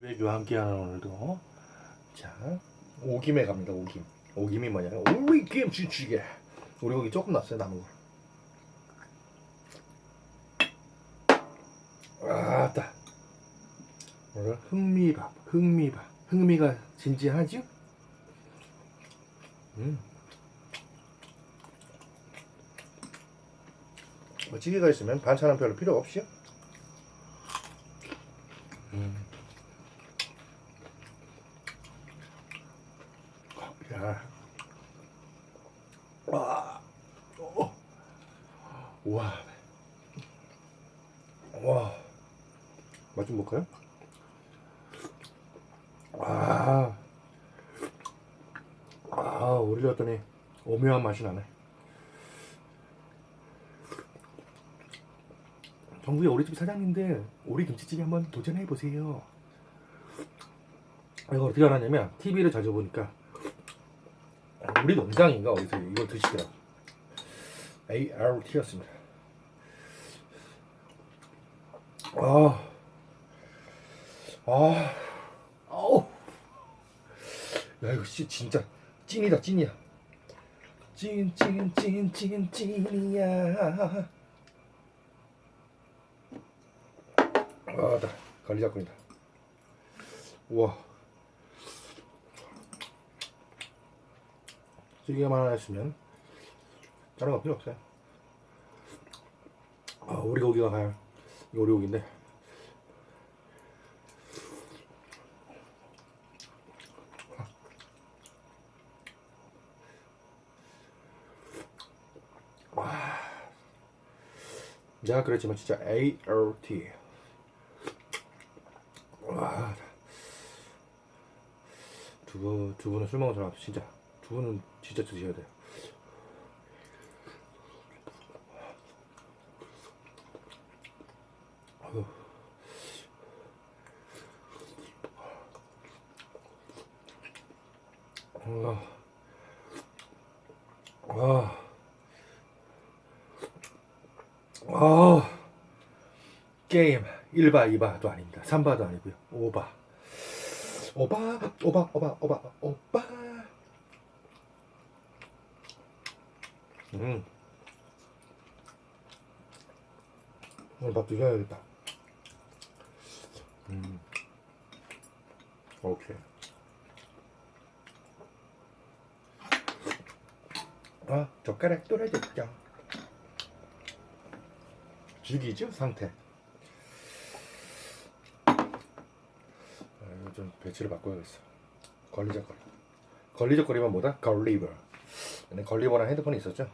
외교와 함께하는 오늘도. 자 오김에 갑니다 오김. 오김이 뭐냐면 오리 김치찌개 우리 고기 조금 났어요 남은 거. 아따. 오늘 흑미밥 흑미밥. 흑미가 진지하죠? 음. 뭐 찌개가 있으면 반찬은 별로 필요 없이요 음. 야. 와. 오. 와. 와. 맛 좀 볼까요? 아. 아, 올렸더니 오묘한 맛이 나네. 정부의 오리집 사장님들 오리 김치찌개 한번 도전해 보세요. 이거 어떻게 알았냐면 TV를 자주 보니까 우리 농장인가 어디서 이걸 드시더라고. ART였습니다. 아, 아, 아우, 야 이거 씨 진짜 찐이다 찐이야. 찐, 찐, 찐, 찐, 찐이야. 아, 나 관리작군이다. 우와. 찌개만 하나 있으면 다른 거 필요 없어요. 아, 오리고기가 가요. 와. 내가 그랬지만 진짜 ART. 와. 두부 두부는 술 먹은 사람 진짜 두부는 진짜 드셔야 돼요. 아. 아. 아. 게임 1바 2바도 아닙니다. 3바도 아니고요. 5바. 오바 오바 오바 오바 오바 음 오늘 밥 드셔야겠다 음 오케이 아 젓가락 떨어졌죠 죽이죠 상태 아, 이거 좀 배치를 바꿔야겠어. 걸리적거리. 걸리적거리면 뭐다? 걸리버. 근데 걸리버라는 핸드폰이 있었죠?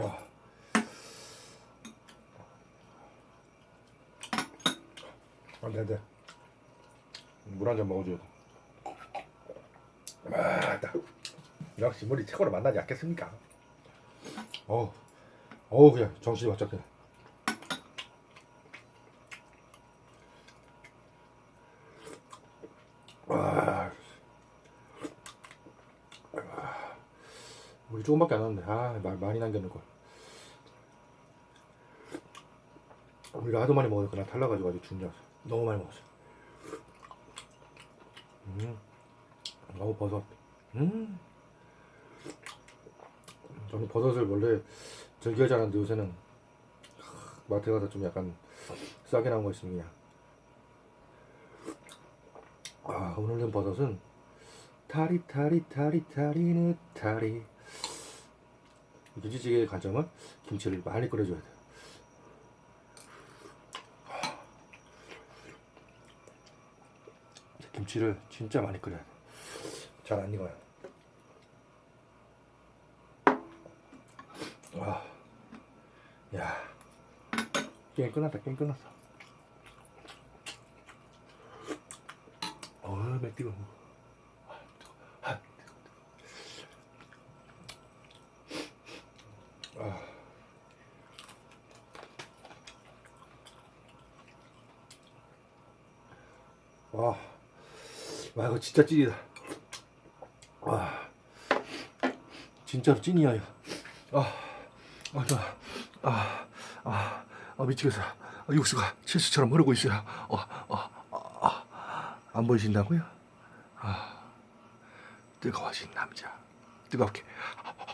와. 안 돼, 안 돼. 물 한 잔 먹어줘야 돼. 아따 역시 물이 최고로 만나지 않겠습니까? 어우 어우 그냥 정신이 바짝 그냥 우리 조금밖에 안 왔는데 아말 많이 남겨놓을 우리가 하도 많이 먹으니까 나 탈라가지고 아주 중요하어. 너무 많이 먹었어. 음. 어우 버섯. 음. 저는 버섯을 원래 즐겨하지 않았는데 요새는 마트 가서 좀 약간 싸게 나온 거 그냥. 아 오늘 는 버섯은 타리 타리 타리 타리는 타리 김치찌개의 관점은 김치를 많이 끓여줘야 돼요 김치를 진짜 많이 끓여야 돼 잘 안 익어요. 와, 야, 게임 끝났다, 게임 끝났어. 어, 맵 뜨거. 아, 와, 와 이거 진짜 찌리다. 아, 진짜로 찐이야. 야. 아, 아, 나, 아, 아, 아 미치겠어. 아, 육수가 실수처럼 흐르고 있어요. 어, 어, 어, 아, 안 보이신다고요? 아, 뜨거워진 남자. 뜨겁게